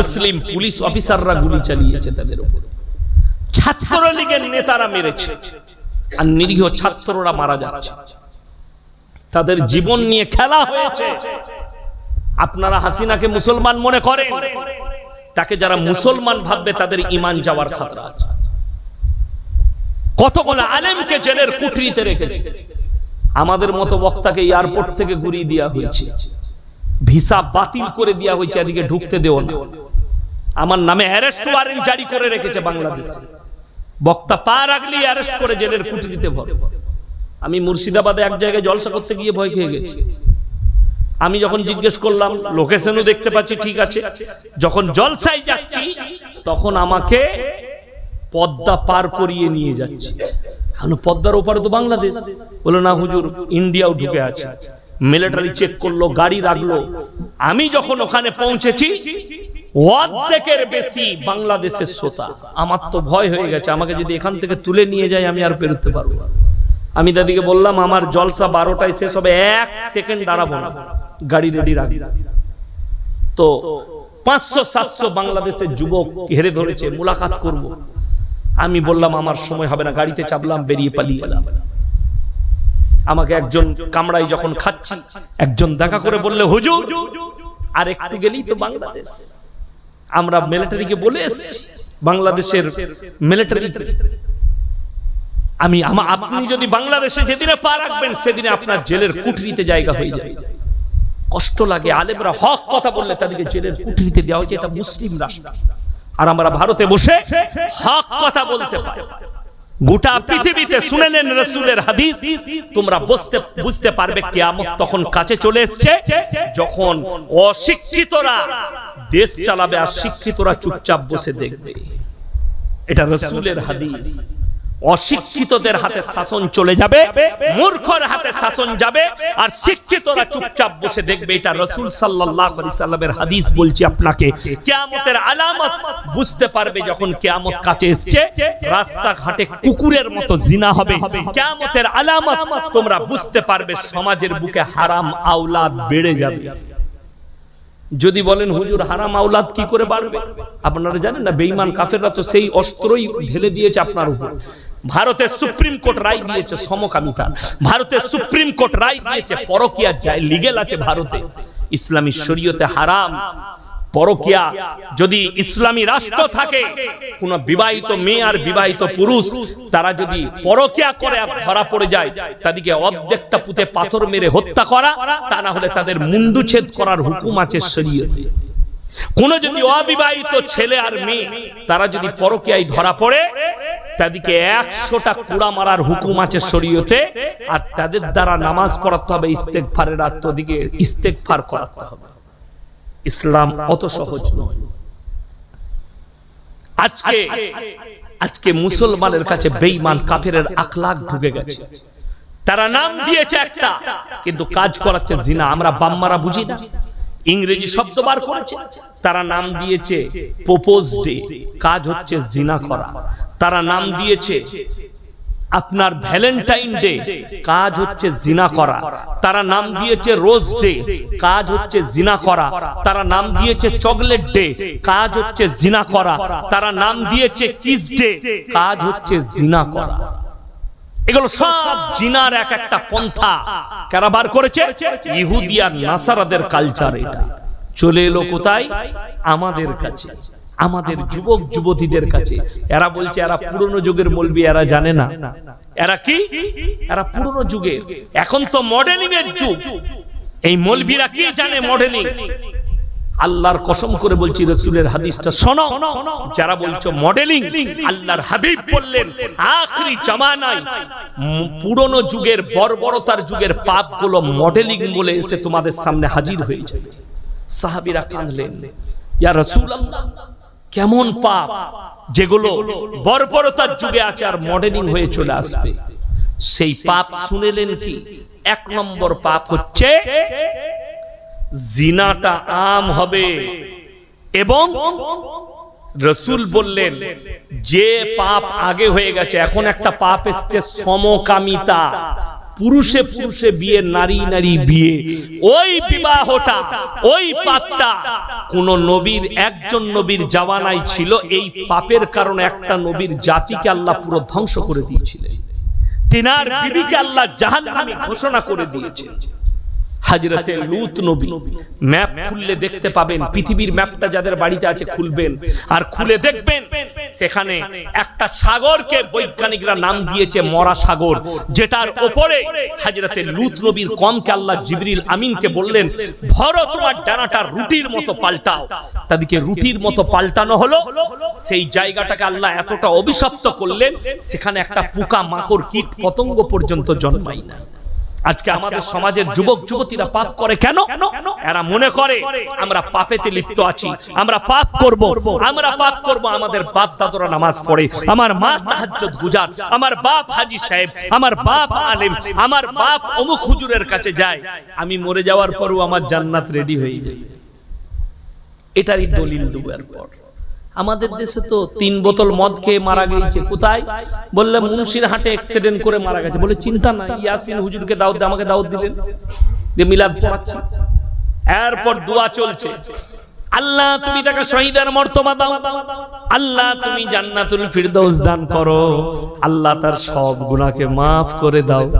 মুসলিম police অফিসাররা গুলি চালিয়েছে তাদের উপর। ছাত্রলীগের নেতারা মেরেছে। আর নিরীহ ছাত্ররা মারা যাচ্ছে। তাদের জীবন নিয়ে খেলা হয়েছে। আপনারা হাসিনাকে মুসলমান মনে করেন? তাকে যারা মুসলমান ভাববে, তাদের ইমান যাওয়ার খাতরা আছে। কতগুলো আলেমকে জেলের কুঠরিতে রেখেছে। আমাদের মতো বক্তাকে এয়ারপোর্ট থেকে ঘুরিয়ে দেওয়া হয়েছে। ভিসা বাতিল করে দেওয়া হয়েছে, এদিকে ঢুকতে দেও না। আমার নামে অ্যারেস্ট ওয়ারেন্ট জারি করে রেখেছে বাংলাদেশে। বক্তা পা রাখলি অ্যারেস্ট করে জেলের কুঠরিতে ভর আমি মুর্শিদাবাদে এক জায়গায় জলসা করতে গিয়ে ভয় খেয়ে গেছি। আমি যখন জিজ্ঞেস করলাম লোকেশনও দেখতে পাচ্ছি, ঠিক আছে। যখন জলসায় যাচ্ছি, তখন আমাকে পদ্মা পার করিয়ে নিয়ে যাচ্ছে। এখন পদ্মার ওপারে তো বাংলাদেশ। বলো না হুজুর ইন্ডিয়াও ঢুকে আছে। মিলিটারি চেক করল, গাড়ি রাখল। আমি যখন ওখানে পৌঁছেছি অর্ধেকের বেশি বাংলাদেশের শ্রোতা। আমার তো ভয় হয়ে গেছে, আমাকে যদি এখান থেকে তুলে নিয়ে যায়, আমি আর বেরোতে পারব আমি দাদিকে বললাম, আমার জলসা বারোটায় শেষ হবে, এক সেকেন্ড দাঁড়াবো না। গাড়ি রেডি রাখি তো পাঁচশো, সাতশো বাংলাদেশের যুবক ঘেরে ধরেছে, মুলাকাত করব। আমি বললাম, আমার সময় হবে না, গাড়িতে চাপলাম, বেরিয়ে পালিয়ে এলাম। আমাকে একজন কামড়াই যখন খাচ্ছি, একজন দেখা করে বললে, হুজুর আর একটু গেলেই তো বাংলাদেশ। আমরা মিলিটারিকে বলে এসেছি। বাংলাদেশের মিলিটারি আমি আপনি যদি বাংলাদেশে যেদিনে পা রাখবেন, সেদিনে আপনার জেলের কুঠরিতে জায়গা হয়ে যায় কষ্ট লাগে, আলেমরা হক কথা বললে তাদেরকে জেলের কুঠরিতে দেওয়া হয়েছে, এটা মুসলিম রাষ্ট্র। আর আমরা ভারতে বসে হক কথা বলতে পারি। গোটা পৃথিবীতে শুনে নেন রসুলের হাদিস, তোমরা বুঝতে বুঝতে পারবে কিয়ামত তখন কাছে চলে এসছে, যখন অশিক্ষিতরা দেশ চালাবে আর শিক্ষিতরা চুপচাপ বসে দেখবে। এটা রসুলের হাদিস। অশিক্ষিতদের হাতে শাসন চলে যাবে মূর্খর হাতে শাসন যাবে আর শিক্ষিতরা চুপচাপ বসে দেখবে। এটা রসুল সাল্লাল্লাহু আলাইহি সাল্লামের হাদিস বলছি আপনাকে। কিয়ামতের আলামত বুঝতে পারবে যখন কিয়ামত কাছে এসছে। রাস্তাঘাটে কুকুরের মতো জিনা হবে। কিয়ামতের আলামত তোমরা বুঝতে পারবে সমাজের বুকে হারাম আওলাদ বেড়ে যাবে। যদি বলেন, হুজুর, হারাম আওলাদ কি করে বাড়বে? আপনারা জানেন না, বেঈমান কাফেররা তো সেই অস্ত্রই ঢেলে দিয়েছে আপনার উপর। ভারতের সুপ্রিম কোর্ট রায় দিয়েছে সমকামিতা ভারতের সুপ্রিম কোর্ট রায় দিয়েছে পরকিয়া যায়, লিগেল আছে ভারতে। ইসলামী শরীয়তে হারাম। পরকিয়া, যদি ইসলামী রাষ্ট্র থাকে, কোন বিবাহিত মেয়ে আর বিবাহিত পুরুষ, তারা যদি পরকিয়া করে আর ধরা পড়ে যায়, তাদেরকে অর্ধেকটা পুঁতে পাথর মেরে হত্যা করা, তা না হলে তাদের মুন্ডুচ্ছেদ করার হুকুম আছে শরীয়তে। কোন যদি অবিবাহিত ছেলে আর মেয়ে, তারা যদি পরকিয়ায় ধরা পড়ে, তাদেরকে একশোটা কুড়া মারার হুকুম আছে শরীয়তে, আর তাদের দ্বারা নামাজ পড়াতে হবে ইস্তেকফারের আত্মদিকে ইস্তেকফার করাতে হবে। ইসলাম অত সহজ নয়। আজকে আজকে মুসলমানের কাছে বেঈমান কাফেরের আখলাক ঢুকে গেছে। তারা নাম দিয়েছে একটা, কিন্তু কাজ করাচ্ছে জিনা। আমরা বাম্মারা বুঝি না। ইংরেজি শব্দ বার করেছে। তারা নাম দিয়েছে প্রপোজ ডে। কাজ হচ্ছে জিনা করা। তারা নাম দিয়েছে আপনার ভ্যালেন্টাইন ডে কাজ হচ্ছে জিনা করা। তারা নাম দিয়েছে রোজ ডে কাজ হচ্ছে জিনা করা। তারা নাম দিয়েছে চকলেট ডে কাজ হচ্ছে জিনা করা। তারা নাম দিয়েছে কিস ডে কাজ হচ্ছে জিনা করা। এগুলো সব জিনার এক একটা পন্থা। কারা বার করেছে? ইহুদি আর নাসারাদের কালচার এটা। চলে এলো কোথায়? আমাদের কাছে। আমাদের যুবক যুবতীদের কাছে। এরা বলছে এরা পুরনো যুগের মলবি এরা জানে না। এরা কি? এরা পুরনো যুগের এখন তো মডেলিং এর যুগ। এই মলবিরা কি জানে মডেলিং আল্লাহর কসম করে বলছি রসুলের হাদিসটা শোনো। যারা বলছো মডেলিং আল্লাহর হাবিব বললেন আখরি জামানায় পুরনো যুগের বর্বরতার যুগের পাপগুলো মডেলিং বলে এসে তোমাদের সামনে হাজির হয়ে যাবে। সাহাবীরা কাঁদলেন ইয়া রাসূলুল্লাহ কেমন পাপ যেগুলো বর্বরতার যুগে আছে আর মডেলিং হয়ে চলে আসবে। সেই পাপ শুনেলেন কি? এক নম্বর পাপ হচ্ছে জিনাটা আম হবে। এবং রসুল বললেন যে পাপ আগে হয়ে গেছে এখন একটা পাপ এসছে সমকামিতা। পুরুষে পুরুষে বিয়ে, নারী নারী বিয়ে। ওই বিবাহটা, ওই পাপটা, কোন নবীর, একজন নবীর জাওয়ানায় ছিল, এই পাপের কারণে একটা নবীর জাতিকে আল্লাহ পুরো ধ্বংস করে দিয়েছিলেন। তিনার বিবিকে আল্লাহ জাহান্নামে ঘোষণা করে দিয়েছেন। হাজরতে লুত নবী। ম্যাপ খুললে দেখতে পাবেন পৃথিবীর ম্যাপটা যাদের বাড়িতে আছে খুলবেন। আর খুলে দেখবেন সেখানে একটা সাগরকে বৈজ্ঞানিকরা নাম দিয়েছে মরা সাগর। যেটার ওপরে হাজরতে লুত নবীর কমকে আল্লাহ জিবরিল আমিনকে বললেন ভরো তোমার ডানাটা রুটির মতো পাল্টাও। তাদেরকে রুটির মতো পাল্টানো হলো। সেই জায়গাটাকে আল্লাহ এতটা অভিশপ্ত করলেন সেখানে একটা পোকা মাকড় কীট পতঙ্গ পর্যন্ত জন্মায় না। আজকে আমাদের সমাজের যুবক যুবতীরা পাপ করে কেন? এরা মনে করে আমরা পাপেতে লিপ্ত আছি আমরা পাপ করব আমরা পাপ করব আমাদের বাপ দাদরা নামাজ পড়ে আমার মা তাহাজ্জুদ গুজার আমার বাপ হাজি সাহেব আমার বাপ আলেম আমার বাপ অমুক হুজুরের কাছে যায় আমি মরে যাওয়ার পরও আমার জান্নাত রেডি হয়ে যায়। এটারই দলিল দুবার পর আমাদের দেশে তো তিন বোতল মদ খেয়ে মারা গিয়েছে। কোথায়? বললে মুন্সির হাটে অ্যাক্সিডেন্ট করে মারা গেছে। বলে, চিন্তা নাই, ইয়াসিন হুজুরকে দাওয়াত আমাকে দাওয়াত দিলেন। দিয়ে মিলাদ পড়াচ্ছি। এরপর দোয়া চলছে। আল্লাহ, তুমি তাকে শহীদের মর্তবা দাও। আল্লাহ, তুমি জান্নাতুল ফিরদৌস দান করো। আল্লাহ তার সব গুনাহকে maaf করে দাও।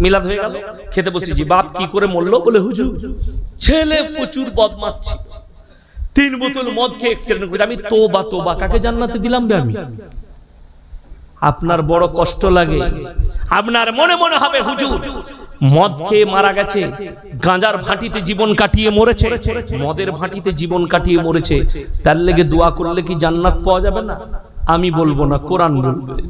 মিলাদ হয়ে গেল। খেতে বসেছি। বাপ কি করে মরলো? বলে, হুজুর, ছেলে প্রচুর বদমাস ছিল। তিন বোতল মদ খেয়ে এক্সিডেন্ট করেছে। আমি তোবা তোবা। কাকে জান্নাতে দিলাম বে আমি? আপনার বড় কষ্ট লাগে। আপনার মনে মনে হবে, হুজুর, মদ খেয়ে মারা গেছে, গাঁজার ভাটিতে জীবন কাটিয়ে মরেছে, মদের ভাটিতে জীবন কাটিয়ে মরেছে। তার লেগে দোয়া করলে কি জান্নাত পাওয়া যাবে না? আমি বলব না, কোরআন বলবে।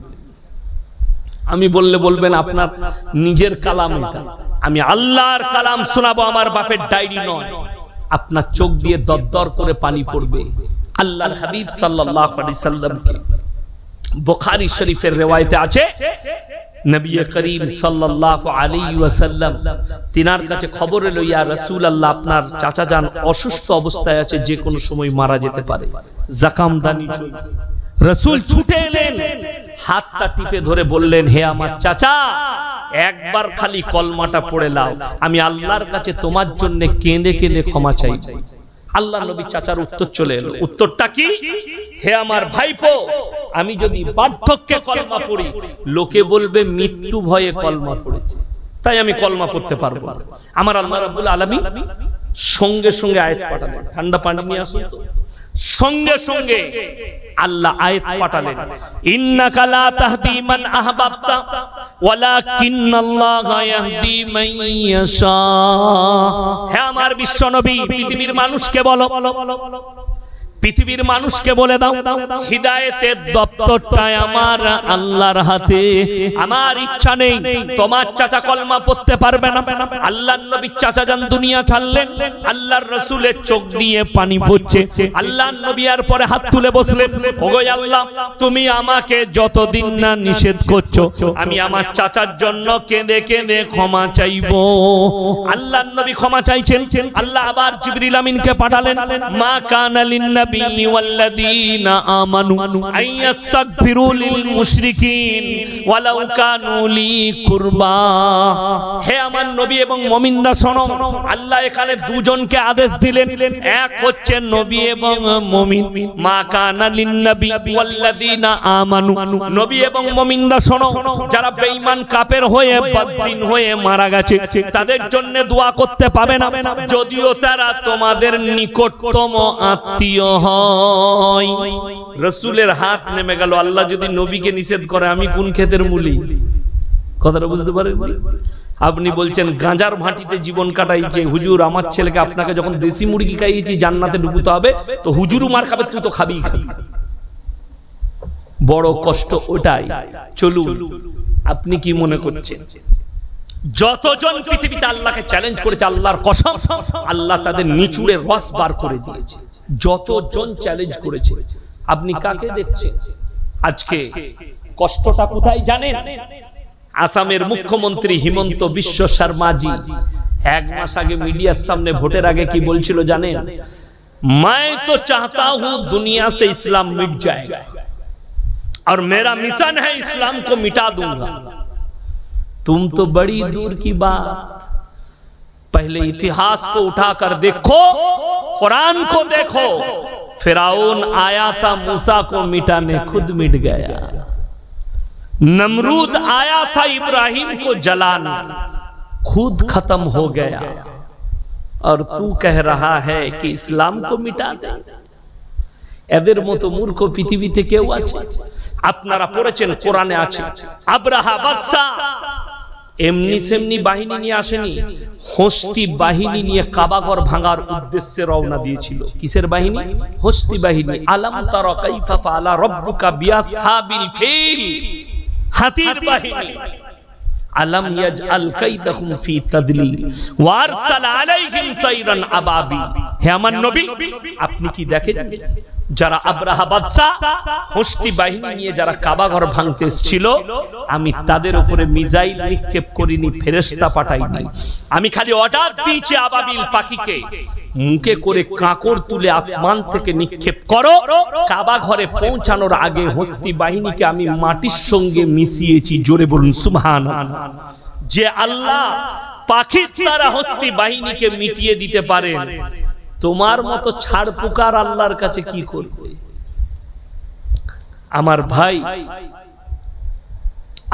আমি বললে বলবেন, আপনার নিজের কালাম এটা। আমি আল্লাহর কালাম শোনাবো, আমার বাপের ডায়েরি নয়। আপনার চোখ দিয়ে দরদর করে পানি পড়বে। আল্লাহর হাবিব সাল্লাল্লাহু আলাইহি সাল্লামকে বুখারী শরীফের রিওয়ায়েতে আছে, নবী করিম সাল্লাল্লাহু আলাইহি ওয়াসাল্লাম তিনার কাছে খবর এলো, ইয়া রাসূলুল্লাহ, আপনার চাচা যান অসুস্থ অবস্থায় আছে, যে কোনো সময় মারা যেতে পারে। জাকাম দানি রসুল ছুটে এলেন, হাতটা টিপে ধরে বললেন, হে আমার চাচা, একবার খালি কলমাটা পড়ে লাও আমি আল্লাহর কাছে তোমার জন্য কেঁদে কেঁদে ক্ষমা চাই। আল্লাহ নবী চাচার উত্তর চলে এলো উত্তরটা কি? হে আমার ভাইপো, আমি যদি বার্ধক্যে কলমা পড়ি, লোকে বলবে মৃত্যু ভয়ে কলমা পড়েছে। তাই আমি কলমা পড়তে পারব আমার আল্লাহ রাব্বুল আলামিন সঙ্গে সঙ্গে আয়াত পাঠালেন। ঠান্ডা পানি নিয়ে আসুন তো। সঙ্গে সঙ্গে আল্লাহ আয়াত পাঠালেন। ইন্নাকা লা তাহদি মান আহবাবতা, ওয়ালাকিন্নাল্লাহা ইয়াহদি মান ইয়াশা। হে আমার বিশ্বনবী, পৃথিবীর মানুষকে বলো। পৃথিবীর মানুষকে বলে দাও, হিদায়েতের দপ্তরটায় আমার আল্লাহর হাতে আমার ইচ্ছা নেই, তোমার চাচা কলমা পড়তে পারবে না। আল্লাহর নবীর চাচা যান দুনিয়া ছাড়লেন, আল্লাহর রসুলের চোখ দিয়ে পানি পড়ছে। আল্লাহর নবী আর পরে হাত তুলে বসলেন, ওগো আল্লাহ, তুমি আমাকে যতদিন না নিষেধ করছ, আমি আমার চাচার জন্য কেঁদে কেঁদে ক্ষমা চাইব। আল্লাহর নবী ক্ষমা চাইছেন, আল্লাহ আবার জিবরিল আমিনকে পাঠালেন, মা কানা লিন্নাবী ওয়াল্লাযীনা আমানু আইয়াস্তাগফিরু লিল মুশরিকিন ওয়ালাউ কানু লি কুরবা হে আমার নবী এবং শোনো, আল্লাহ এখানে দুজনকে আদেশ দিলেন। এক হচ্ছে নবী এবং মা কানা নবী এবং শোনো, যারা বেঈমান কাফের হয়ে হয়ে মারা গেছে, তাদের জন্য দোয়া করতে পাবে না। যদিও তারা তোমাদের নিকটতম আত্মীয় হয়। রসুলের হাত নেমে গেল। আল্লাহ যদি নবীকে নিষেধ করে, আমি কোন ক্ষেতের মূলি? কথাটা বুঝতে পারেন? আপনি বলছেন, গাঁজার ভাটিতে জীবন কাটাইছে। হুজুর, আমার ছেলেকে আপনাকে যখন দেশি মুরগি খাইয়েছি, জান্নাতে ডুবুতে হবে, তো হুজুর মার খাবে, তুই তো খাবি খাবি। বড় কষ্ট ওটাই। চলুন, আপনি কি মনে করছেন? যতজন পৃথিবীতে আল্লাহকে চ্যালেঞ্জ করেছে, আল্লাহর কসম, আল্লাহ তাদের নিচুড়ে রস বার করে দিয়েছে। যতজন চ্যালেঞ্জ করেছে আপনি কাকে দেখছেন আজকে কষ্টটা কোথায় জানেন আসামের মুখ্যমন্ত্রী হিমন্ত বিশ্ব শর্মাজি এক মাস আগে মিডিয়ার সামনে ভোটের আগে কি বলছিল জানেন मैं तो चाहता हूं दुनिया से इस्लाम मिट जाएगा और मेरा मिशन है इस्लाम को मिटा दूंगा तो तुम तो बड़ी दूर की बात पहले इतिहास को उठाकर देखो कुरान को देखो फिराउन आया था मूसा को मिटाने खुद मिट गया नमरूद आया था इब्राहिम को जलाने खुद खत्म हो गया और तू कह रहा है कि इस्लाम को मिटा दे এদের মতো মূর্খ পৃথিবীতে কেউ আছে আপনারা পড়েছেন কোরআনে আছে আব্রাহা বাদশা এমনি সেমনি বাহিনী নিয়ে আসেনি। হস্তি বাহিনী নিয়ে কাবাগর ভাঙার উদ্দেশ্যে রওনা দিয়েছিল। কিসের বাহিনী? হস্তি বাহিনী। আলাম তারা কাইফা ফালা রব্বুকা বিয়াসহাবিল ফিল। হাতির বাহিনী। আলম ইয়াজআল কাইদাহুম ফি তাদলিল। ওয়া আলাইহিম তাইরান আবাবি হে আমার নবী, আপনি কি দেখেন যারা আব্রাহা বাদশা, হস্তি বাহিনী নিয়ে যারা কাবা ঘর ভাঙতে এসেছিল আমি তাদের উপরে মিজাইল নিক্ষেপ করিনি, ফেরেশতা পাঠাইনি। আমি খালি অর্ডার দিয়েছি আবাবিল পাখিকে। মুখে করে কাঁকড় তুলে আসমান থেকে নিক্ষেপ করো। কাবা ঘরে পৌঁছানোর আগে হস্তি বাহিনীকে আমি মাটির সঙ্গে মিশিয়েছি। জোরে বলুন সুবহান যে আল্লাহ পাখির দ্বারা হস্তি বাহিনীকে মিটিয়ে দিতে পারেন তোমার মতো ছাড় পুকার আল্লাহর কাছে কি করবে? আমার ভাই,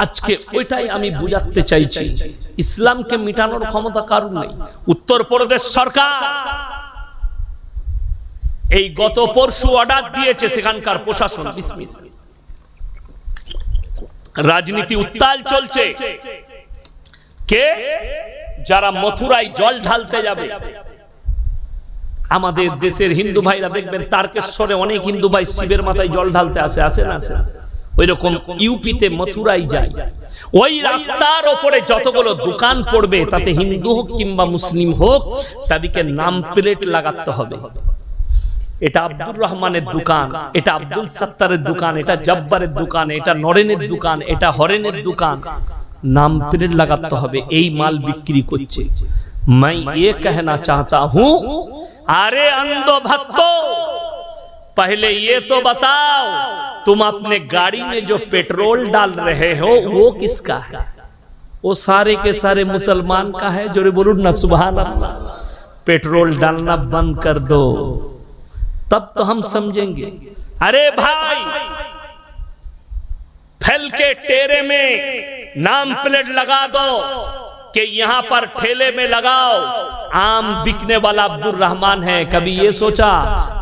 আজকে ওইটাই আমি বুঝাতে চাইছি। ইসলামকে মিটানোর ক্ষমতা কারণ নেই? উত্তরপ্রদেশ সরকার। এই গত পরশু অর্ডার দিয়েছে সেখানকার প্রশাসন, বিসমিল। রাজনীতি উত্তাল চলছে। কে? যারা মথুরায় জল ঢালতে যাবে। আমাদের দেশের হিন্দু ভাইরা দেখবেন তারকেশ্বরে অনেক হিন্দু ভাই শিবের মাথায় জল ঢালতে আসে আসে না আসে ওই রকম ইউপিতে মথুরাই যায় ওই রাস্তার ওপরে যতগুলো দোকান পড়বে তাতে হিন্দু হোক কিংবা মুসলিম হোক তাদেরকে নাম প্লেট লাগাতে হবে এটা আব্দুর রহমানের দোকান এটা আব্দুল সত্তারের দোকান এটা জব্বারের দোকান এটা নরেনের দোকান এটা হরেনের দোকান নাম প্লেট লাগাতে হবে এই মাল বিক্রি করছে मैं ये कहना चाहता हूं अरे अंधो भक्तो पहले ये तो बताओ, तुम अपने गाड़ी में जो पेट्रोल डाल रहे हो, वो किसका है? वो सारे के सारे मुसलमान का है, जो बोलूँ न सुबह पेट्रोल डालना बंद कर दो। तब तो हम समझेंगे। अरे भाई, फैल के टेरे में नाम प्लेट लगा दो, कि यहाँ पर ठेले में लगाओ आम बिकने वाला अब्दुल रहमान है कभी ये सोचा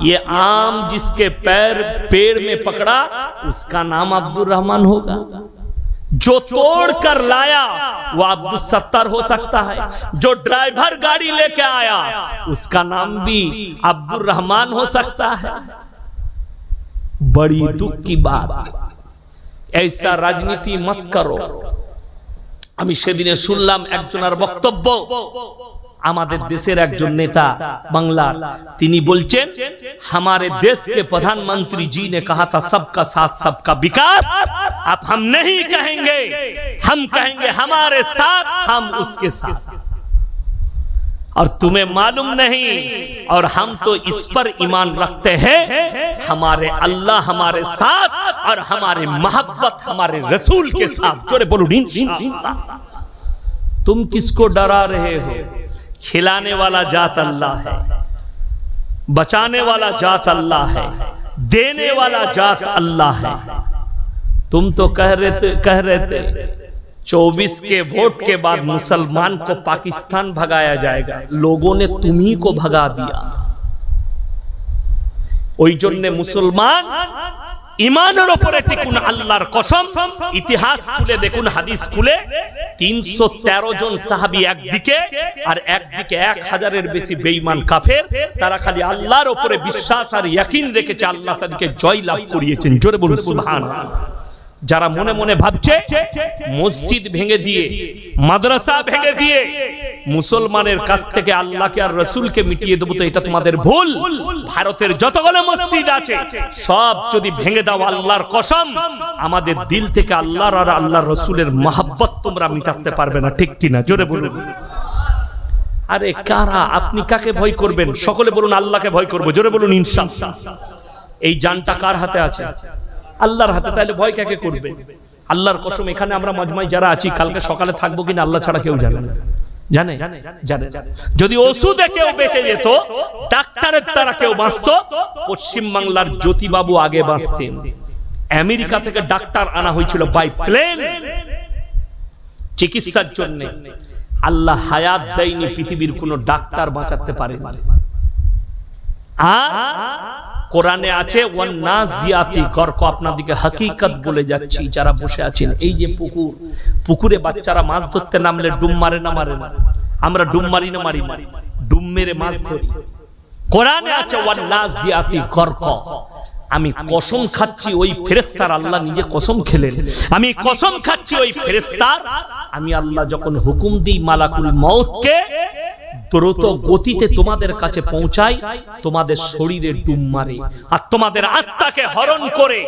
ये आम जिसके पैर पेड़ में पकड़ा उसका नाम अब्दुल रहमान होगा जो तोड़ कर लाया वो अब्दुल सत्तर हो सकता है जो ड्राइवर गाड़ी लेके आया उसका नाम भी अब्दुल रहमान हो सकता है बड़ी दुख की बात ऐसा राजनीति मत करो আমি সেদিনে শুনলাম একজনের বক্তব্য আমাদের দেশের একজন নেতা বাংলার তিনি বলছেন हमारे देश के प्रधानमंत्री जी ने कहा था सबका साथ सबका विकास अब हम नहीं कहेंगे हम कहेंगे हमारे साथ हम उसके साथ और तुम्हें मालूम नहीं और हम तो इस पर ईमान रखते हैं हमारे अल्लाह हमारे साथ और हमारे मोहब्बत हमारे रसूल के साथ जोड़े बोलो इंशाअल्लाह तुम किसको डरा रहे हो खिलाने वाला जात अल्लाह है बचाने वाला जात अल्लाह है देने वाला जात अल्लाह है तुम तो कह रहे थे कह रहे थे 24 के वोट के बाद मुसलमान को पाकिस्तान भगाया जाएगा लोगों ने तुम्ही को भगा दिया ওই জন্য মুসলমান ইমানের ওপরে টিকুন আল্লাহর কসম, ইতিহাস খুলে দেখুন, হাদিস খুলে। তিনশো তেরো জন সাহাবি একদিকে আর একদিকে এক হাজারের বেশি বেইমান কাফের। তারা খালি আল্লাহর ওপরে বিশ্বাস আর ইয়াকিন রেখেছে, আল্লাহ তাদেরকে জয় লাভ করিয়েছেন। জোরে বলুন সুবহান যারা মনে মনে ভাবছে, মসজিদ ভেঙে দিয়ে, মাদ্রাসা ভেঙে দিয়ে, মুসলমানের কাছ থেকে আল্লাহকে আর রসুলকে মিটিয়ে দেবো তো এটা তোমাদের ভুল। ভারতের যতগুলো মসজিদ আছে, সব যদি ভেঙে দাও আল্লাহর কসম, আমাদের দিল থেকে আল্লাহর আর আল্লাহর রসুলের মহাব্বত তোমরা মিটাতে পারবে না, ঠিক কিনা? জোরে বলুন। আরে কারা? আপনি কাকে ভয় করবেন? সকলে বলুন, আল্লাহকে ভয় করব। জোরে বলুন, ইনশাআল্লাহ। এই জানটা কার হাতে আছে? আল্লাহর হাতে তাহলে ভয় কাকে করবে? আল্লাহর কসম, এখানে আমরা মজমাই যারা আছি, কালকে সকালে থাকব কিনা আল্লাহ ছাড়া কেউ জানে জানে? জানে যদি ওষুধে কেউ বেঁচে যেত, ডাক্তারের কেউ বাঁচত, পশ্চিম বাংলার জ্যোতিবাবু আগে বাঁচতেন। আমেরিকা থেকে ডাক্তার আনা হয়েছিল বাই প্লেন। চিকিৎসার জন্য। আল্লাহ হায়াত দেয়নি পৃথিবীর কোনো ডাক্তার বাঁচাতে পারে কোরআনে আছে আপনাদেরকে হাকিকত বলে যাচ্ছি, যারা বসে আছেন। এই যে পুকুর, পুকুরে বাচ্চারা মাছ ধরতে নামলে ডুম মারে না মারে না? আমরা ডুম মারি না মারি না? ডুম মেরে মাছ ধরি। কোরআনে আছে, ওয়ান্নাজিয়াতি গর্ক আমি কসম খাচ্ছি ওই ফেরেস্তার আল্লাহ নিজে কসম খেলেন। আমি কসম খাচ্ছি ওই ফেরেস্তার আমি আল্লাহ যখন হুকুম দিই মালাকুল মউতকে দ্রুত গতিতে তোমাদের কাছে পৌঁছাই, তোমাদের শরীরে ডুম মারে আর তোমাদের আত্মাকে হরণ করে।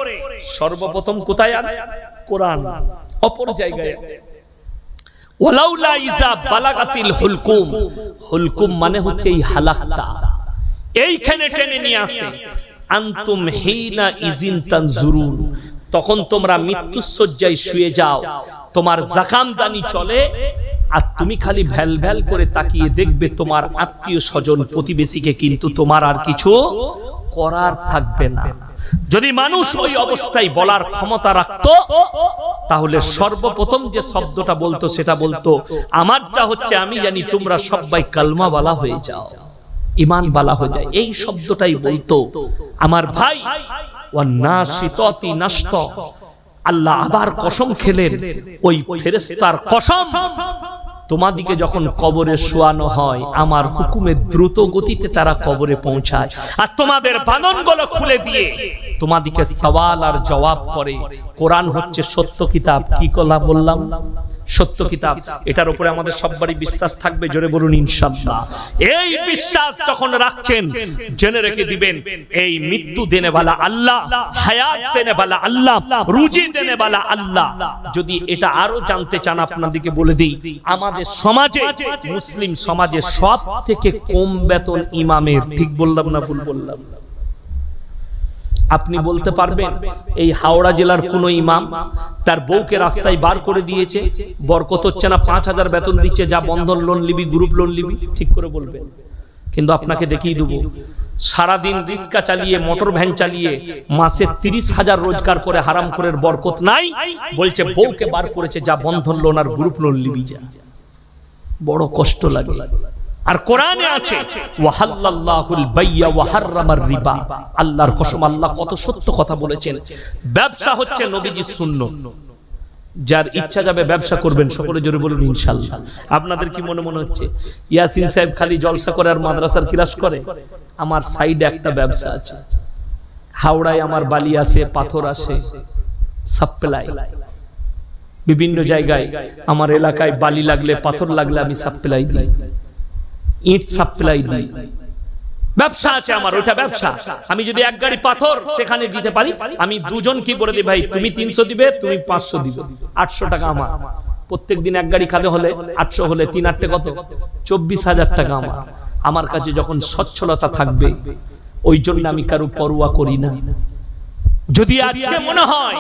সর্বপ্রথম কোথায় আনে কোরআন। অপর জায়গায় মানে তখন তোমরা মৃত্যুসজ্জায় শুয়ে যাও, তোমার জাকামদানি চলে আর তুমি খালি ভ্যাল ভ্যাল করে তাকিয়ে দেখবে তোমার আত্মীয় স্বজন প্রতিবেশীকে কিন্তু তোমার আর কিছু করার থাকবে না। যদি মানুষ ওই অবস্থায় বলার ক্ষমতা রাখতো, তাহলে সর্বপ্রথম যে শব্দটা বলতো সেটা বলতো, আমার যা হচ্ছে আমি জানি, তোমরা সবাই কালমা বালা হয়ে যাও ইমান বালা হয়ে যায় এই শব্দটাই বলতো, আমার ভাই ও না নাশিততি নষ্ট আল্লাহ আবার কসম খেলেন, ওই ফেরেস্তার কসম। তোমাদিকে যখন কবরে শোয়ানো হয়, আমার হুকুমে দ্রুত গতিতে তারা কবরে পৌঁছায়। আর তোমাদের বাননগুলো খুলে দিয়ে তোমাদিকে সওয়াল আর জবাব করে, কোরআন হচ্ছে সত্য কিতাব, কি কলা বললাম? সত্য কিতাব, এটার উপরে আমাদের সববারই বিশ্বাস থাকবে, জোরে বলুন ইনশাআল্লাহ। এই বিশ্বাস যখন রাখছেন, জেনে রেখে দিবেন, এই মৃত্যু দেনে বালা আল্লাহ, হায়াত দেনে বালা আল্লাহ, রুজি দেনে বালা আল্লাহ। যদি এটা আরও জানতে চান, আপনাদেরকে বলে দিই, আমাদের সমাজে, মুসলিম সমাজে সব থেকে কম বেতন ইমামের, ঠিক বললাম না ভুল বললাম? আপনি বলতে পারবেন, এই হাওড়া জেলার কোন ইমাম তার বউকে রাস্তায় বার করে দিয়েছে, বরকত হচ্ছে না পাঁচ হাজার বেতন দিচ্ছে, যা বন্ধন লোন লিবি গ্রুপ লোন লিবি ঠিক করে বলবেন। কিন্তু আপনাকে দেখিয়ে দেবো, সারাদিন রিক্সা চালিয়ে মোটর ভ্যান চালিয়ে, মাসে তিরিশ হাজার রোজগার করে হারাম করে বরকত নাই, বলছে বউকে বার করেছে যা বন্ধন লোন আর গ্রুপ লোন লিবি যা। বড় কষ্ট লাগে। আর কোরআনে আছে ওয়াহাল্লাল্লাহুল বাইয়া ওয়া হাররামার রিবা। আল্লাহর কসম আল্লাহ কত সত্য কথা বলেছেন। ব্যবসা হচ্ছে নবীজির সুন্নাত। যার ইচ্ছা যাবে ব্যবসা করবেন সকলে জোরে বলুন ইনশাআল্লাহ আপনাদের কি মনে মনে হচ্ছে? ইয়াসিন সাহেব খালি জলসা করে আর মাদ্রাসার ক্লাস করে? আমার সাইডে একটা ব্যবসা আছে। হাওড়ায় আমার বালি আসে পাথর আসে সাপ্লাই। বিভিন্ন জায়গায় আমার এলাকায় বালি লাগলে পাথর লাগলে আমি সাপ্লাই দিই। ইট সাপ্লাই দিই। ব্যবসা আছে আমার ওটা ব্যবসা। আমি যদি এক গাড়ি পাথর সেখানে দিতে পারি, আমি দুজন কি বলে দিই, ভাই, তুমি তিনশো দিবে, তুমি পাঁচশো দিবে। আটশো টাকা আমার। প্রত্যেক দিন এক গাড়ি খালে হলে, আটশো হলে তিন আটটে কত? চব্বিশ হাজার টাকা আমার। আমার কাছে যখন সচ্ছলতা থাকবে, ওই জন্য আমি কারও পরোয়া করি না। যদি আজকে মনে হয়,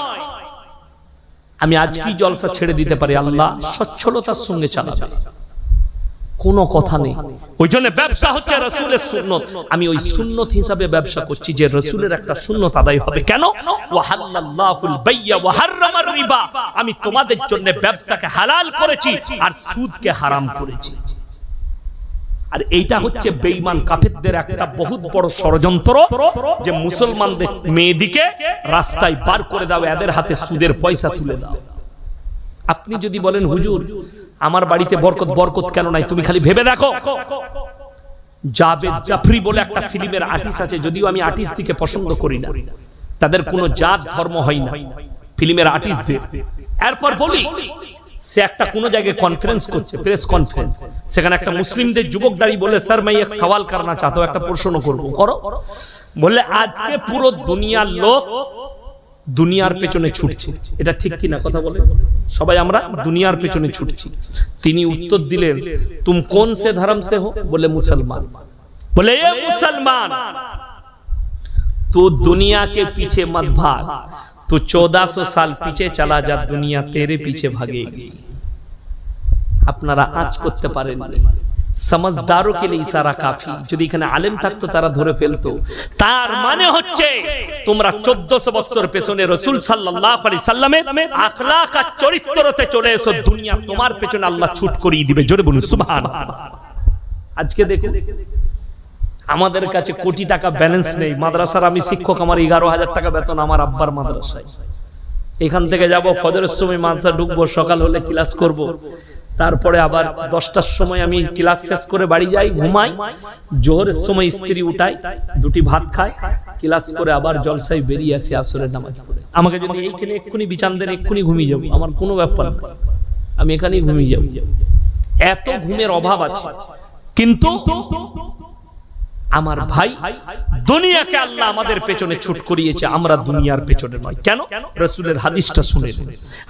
আমি আজকেই জলসা ছেড়ে দিতে পারি, আল্লাহ সচ্ছলতার সঙ্গে চালাবে। কোনো কথা নেই। ওই জন্য ব্যবসা হচ্ছে রসুলের সুন্নত। আমি ওই সুন্নত হিসাবে ব্যবসা করছি যে রসুলের একটা সুন্নত আদায় হবে। কেন? আমি তোমাদের জন্য ব্যবসাকে হালাল করেছি আর সুদকে হারাম করেছি। আর এইটা হচ্ছে বেঈমান কাফেরদের একটা বহুত বড় ষড়যন্ত্র যে মুসলমানদের মেয়েদিকে রাস্তায় পার করে দাও, এদের হাতে সুদের পয়সা তুলে দাও। আপনি যদি বলেন, হুজুর, আমার বাড়িতে বরকত বরকত কেন নাই? তুমি খালি ভেবে দেখো। জাবেদ জাফরি বলে একটা ফিল্মের আর্টিস্ট আছে, যদিও আমি আর্টিস্ট দিকে পছন্দ করি না। তাদের কোনো জাত, ধর্ম হয় না। ফিল্মের আর্টিস্টদের এরপর বলি, সে একটা কোন জায়গায় কনফারেন্স করছে প্রেস কনফারেন্স সেখানে একটা মুসলিমদের যুবক দাঁড়িয়ে বলে, স্যার, মাই, এক সওয়াল করনা চাহতো একটা প্রশ্ন করব। করো। বললে আজকে পুরো দুনিয়ার লোক দুনিয়ার পেছনে ছুটছি। এটা ঠিক কিনা কথা বলে? সবাই আমরা দুনিয়ার পেছনে ছুটছি। তিনি উত্তর দিলেন, তুম কোন সে ধর্ম সে হো? বলে, মুসলমান। বলে মুসলমান, তো দুনিয়া কে পিছে মত ভাগ। তো 1400 সাল পিছে চলা যা দুনিয়া, তেরে পিছে ভাগেগি। আপনারা আজ করতে পারেন সমাজদারও কে ইশারা কাফি যদি এখানে আলেম থাকতো তারা ধরে ফেলতো তার মানে হচ্ছে তোমরা 1400 বছর পেছনে রাসূল সাল্লাল্লাহু আলাইহি সাল্লামের চরিত্রতে চলে এসো দুনিয়া তোমার পেছনে আল্লাহ ছুট করিয়ে দিবে জোরে বলুন সুবহানাল্লাহ আজকে দেখুন আমাদের কাছে কোটি টাকা ব্যালেন্স নেই মাদ্রাসার আমি শিক্ষক আমার এগারো হাজার টাকা বেতন আমার আব্বার মাদ্রাসায় এখান থেকে যাব ফজরের সময় মাদ্রাসা ঢুকবো সকাল হলে ক্লাস করব। তারপরে আবার দশটার সময় আমি ক্লাস শেষ করে বাড়ি যাই, ঘুমাই, জোহরের সময় স্ত্রী উঠাই দুটি ভাত খাই ক্লাস করে আবার জলসাই বেরিয়ে আসি আসরের নামাজ পড়ে। আমাকে যদি এইখানে এক্ষুনি বিচান দেন, এক্ষুনি ঘুমিয়ে যাব। আমার কোনো ব্যাপার না। আমি এখানেই ঘুমিয়ে যাব। এত ঘুমের অভাব আছে। কিন্তু আমার ভাই দুনিয়াকে আল্লাহ আমাদের পেছনে ছুট করিয়েছে, আমরা দুনিয়ার পেছনে নয়। কেন? রসুলের হাদিসটা শুনে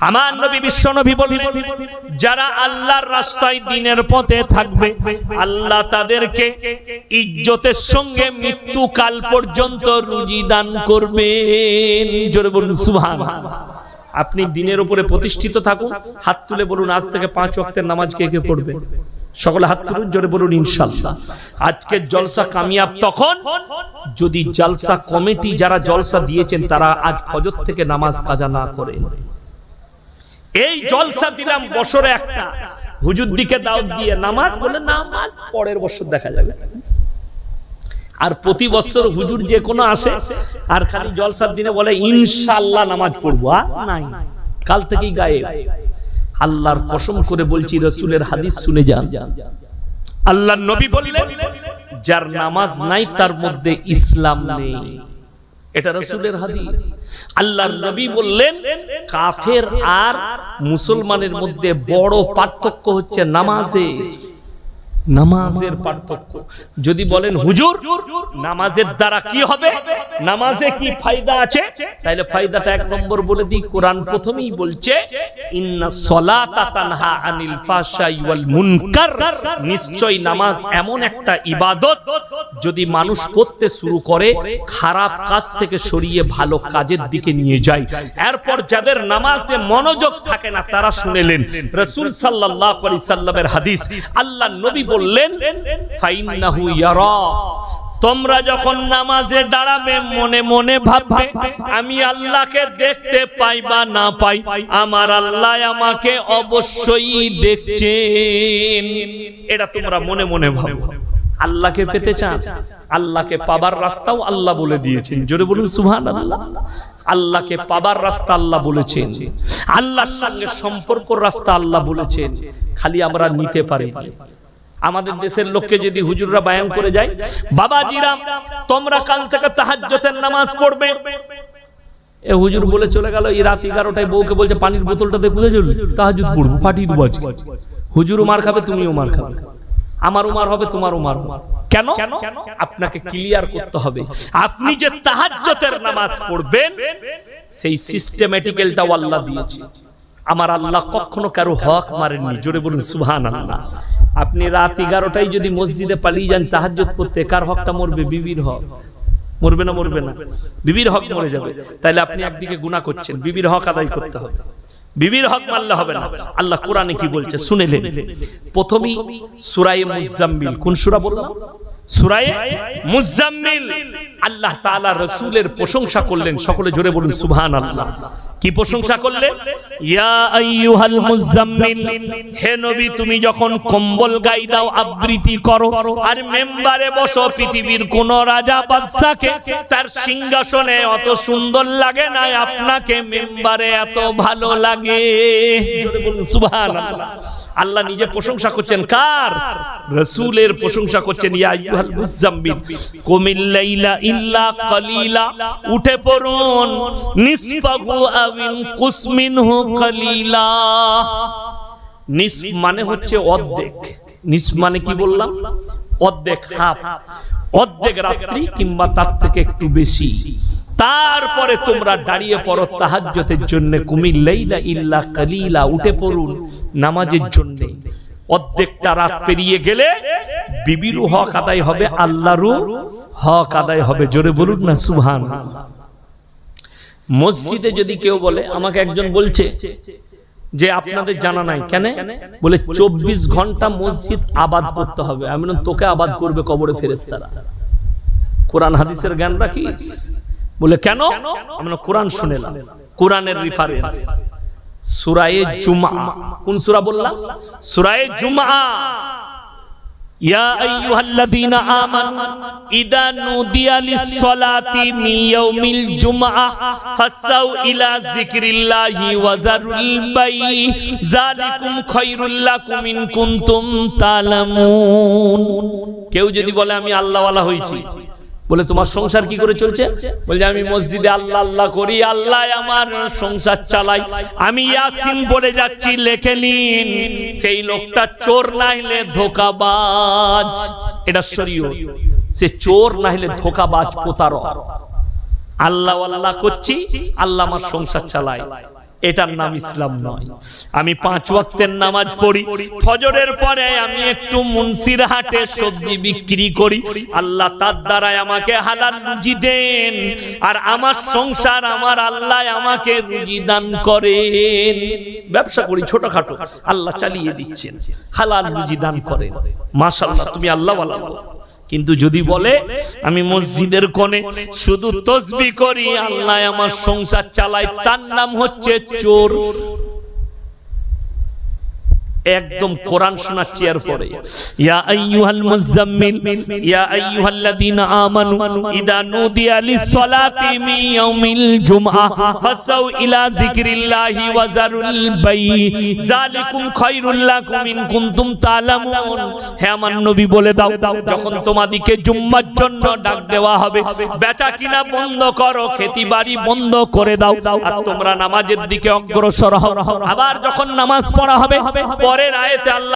আমার নবী, বিশ্ব নবী বললেন, যারা আল্লাহর রাস্তায় দিনের পথে থাকবে, আল্লাহ তাদেরকে ইজ্জতের সঙ্গে মৃত্যু কাল পর্যন্ত রুজি দান করবেন। জোরে বলুন, সুবহান। আপনি দিনের উপরে প্রতিষ্ঠিত থাকুন, হাত তুলে বলুন, আজ থেকে পাঁচ ওয়াক্তের নামাজ কে কে পড়বে? সকলে হাত তুলুন, জোরে বলুন ইনশাল্লাহ আজকের জলসা কামিয়াব তখন, যদি জলসা কমিটি যারা জলসা দিয়েছেন, তারা আজ ফজর থেকে নামাজ কাজা না করে। এই জলসা দিলাম বছরে একটা। হুজুর দিকে দাওয়াত দিয়ে নামাজ, বলে নামাজ পরের বছর দেখা যাবে। আর প্রতি বছর হুজুর যে কোনো আসে, আর খালি জলসার দিনে বলে ইনশাল্লাহ নামাজ পড়ব, আর নাই। কাল থেকেই গায়ে আল্লাহর কসম করে বলছি, রসুলের হাদিস শুনে যান। আল্লাহ নবী বললেন, যার নামাজ নাই, তার মধ্যে ইসলাম নেই। এটা রসুলের হাদিস। আল্লাহর নবী বললেন, কাফের আর মুসলমানের মধ্যে বড় পার্থক্য হচ্ছে নামাজে। নামাজের পার্থক্য। যদি বলেন হুজুর নামাজের দ্বারা কি হবে? নামাজে কি ফায়দা আছে? তাহলে ফায়দাটা এক নম্বর বলে দিই। কোরআন প্রথমেই বলছে ইন্না সলাতা তানহা আনিল ফাহশাই ওয়াল মুনকার। নিশ্চয় নামাজ এমন একটা ইবাদত যদি মানুষ পড়তে শুরু করে খারাপ কাজ থেকে সরিয়ে ভালো কাজের দিকে নিয়ে যায়। এরপর যাদের নামাজে মনোযোগ থাকে না তারা শুনেলেন রাসূল সাল্লাল্লাহু আলাইহি সাল্লামের হাদিস আল্লাহ নবী বললেন তোমরা যখন নামাজে দাঁড়াবে, মনে মনে ভাববে, আমি আল্লাহকে দেখতে পাই বা না পাই, আমার আল্লাহ আমাকে অবশ্যই দেখছেন। এটা তোমরা মনে মনে ভাবো। আল্লাহকে পেতে চান, আল্লাহকে পাবার রাস্তাও আল্লাহ বলে দিয়েছেন। জোরে বলুন সুহান আল্লাহ আল্লাহকে পাবার রাস্তা আল্লাহ বলেছেন। আল্লাহর সঙ্গে সম্পর্ক রাস্তা আল্লাহ বলেছেন। খালি আমরা নিতে পারি আমাদের দেশের লোককে যদি হুজুররা বায়ান করে যায়, বাবাজিরা, তোমরা কাল থেকে তাহাজ্জতের নামাজ পড়বে। এ হুজুর বলে চলে গেল, এই রাত এগারোটায় বউকে বলছে, পানির বোতলটাতে কোথায় চলবে তাহাজুদ পড়ব ফাটিয়ে দেবো আজকে। হুজুরও মার খাবে, তুমিও মার খাবে। আমার উমার হবে, তোমার উমার কেন? আপনাকে ক্লিয়ার করতে হবে। আপনি যে তাহাজ্জতের নামাজ পড়বেন, সেই সিস্টেমেটিক্যালটাও আল্লাহ দিয়েছে। আমার আল্লাহ কখনো কারও হক মারেননি। জোরে বলুন সুবহান আল্লাহ আপনি রাত এগারোটায় যদি মসজিদে পালিয়ে যান তাহাজ্জত করতে কার হকটা মরবে? বিবির হক। মরবে না। মরবে না বিবির হক মরে যাবে। তাহলে আপনি একদিকে গুনাহ করছেন। বিবির হক আদায় করতে হবে। বিবির হক মারলে হবে না। আল্লাহ কোরআনে কি বলছে? শুনেলেন প্রথমেই সুরায়ে মুজাম্মিল। কোন সূরা বললাম? সুরায়ে মুজাম্মিল। আল্লাহ তাআলা রাসূলের প্রশংসা করলেন। সকলে জোরে বলুন সুবহানাল্লাহ। কি প্রশংসা করলেন ইয়া হে নবী, তুমি যখন কম্বল গাই দাও, আবৃত্তি করো, আর মেম্বারে বসো, পৃথিবীর কোন রাজা বাদশাকে, তার সিংহাসনে অত সুন্দর লাগে না, আপনাকে মেম্বারে এত ভালো লাগে। আল্লাহ নিজে প্রশংসা করছেন কার? রাসূলের প্রশংসা করছেন, ইয়া ইল্লা কালিলা, উঠে পড়ুন নিসফাহু আবিন কুসমিনহু কালিলা। নিস মানে হচ্ছে অর্ধেক। নিস মানে কি বললাম? অর্ধেক হাফ। অর্ধেক রাত্রি কিংবা তার থেকে একটু বেশি। তারপরে তোমরা দাঁড়িয়ে পড়ো তাহাজ্জতের জন্য কুমিল্লাইলা ইল্লা কালিলা, উঠে পড়ুন নামাজের জন্য। অর্ধেকটা রাত পেরিয়ে গেলে বিবিরও হক আদায় হবে, আল্লাহরও হক আদায় হবে। জোরে বলুন না সুবহান মসজিদে যদি কেউ বলে, আমাকে একজন বলছে যে আপনাদের জানা নাই, কেন? বলে, চব্বিশ ঘণ্টা মসজিদ আবাদ করতে হবে। আমি তোকে আবাদ করবে কবরে ফেরেস্তারা কোরআন হাদিসের জ্ঞান রাখিস? বলে, কেন? আমরা কোরআন শুনেলাম কোরআনের রেফারেন্স সুরায়ে জুমা কোন সূরা বললাম? সুরায়ে জুমা يا أيها الذين آمنوا إذا نودي للصلاة من يوم الجمعة فاسعوا إلى ذكر الله وذروا البيع ذلكم خير لكم إن كنتم تعلمون কেউ যদি বলে আমি আল্লাহওয়ালা হয়েছি বলে, তোমার সংসার কি করে চলছে? বলছে, আমি মসজিদে আল্লাহ আল্লাহ করি, আল্লাহ আমার সংসার চালাই। আমি ইয়াসিন বলে যাচ্ছি, লেখে নিন। সেই লোকটা চোর না হলে ধোকাবাজ। এটা শরীয় সে চোর না হলে ধোকাবাজ, প্রতারক। আল্লাহ আল্লাহ করছি, আল্লাহ আমার সংসার চালায়। এটার নাম ইসলাম নয়। আমি পাঁচ ওয়াক্তের নামাজ পড়ি। ফজরের পরে আমি একটু মুন্সির হাটে সবজি বিক্রি করি। আল্লাহ তার দ্বারাই আমাকে হালাল রুজি দেন। আর আমার সংসার আমার আল্লাহ আমাকে রুজি দান করেন। ব্যবসা করি ছোটখাটো। আল্লাহ চালিয়ে দিচ্ছেন। হালাল রুজি দান করেন। মাশাল্লাহ তুমি আল্লাহ বলা কিন্তু যদি বলে, আমি মসজিদের কোণে শুধু তসবি করি, আল্লাহ আমার সংসার চালাই তার নাম হচ্ছে চোর। একদম কোরআন শোনাচ্ছি এর পরে। ইয়া আইয়ুহাল মুজাম্মিল ইয়া আইয়ুহাল্লাযীনা আমানু ইদা নুদিয়া লিস-সালাতি মিন ইয়াউমিল জুমআ ফাসাউ ইলা যিকরিল্লাহি ওয়া যারুল বাই যালিকুম খায়রুল লাকুম ইন কুনতুম তা'লামুন হে আমার নবী বলে দাও যখন তোমাদিকে জুম্মার জন্য ডাক দেওয়া হবে বেচা কিনা বন্ধ করো খেতি বাড়ি বন্ধ করে দাও। আর তোমরা নামাজের দিকে অগ্রসর হও। আবার যখন নামাজ পড়া হবে পরের আয়তে আল্লাহ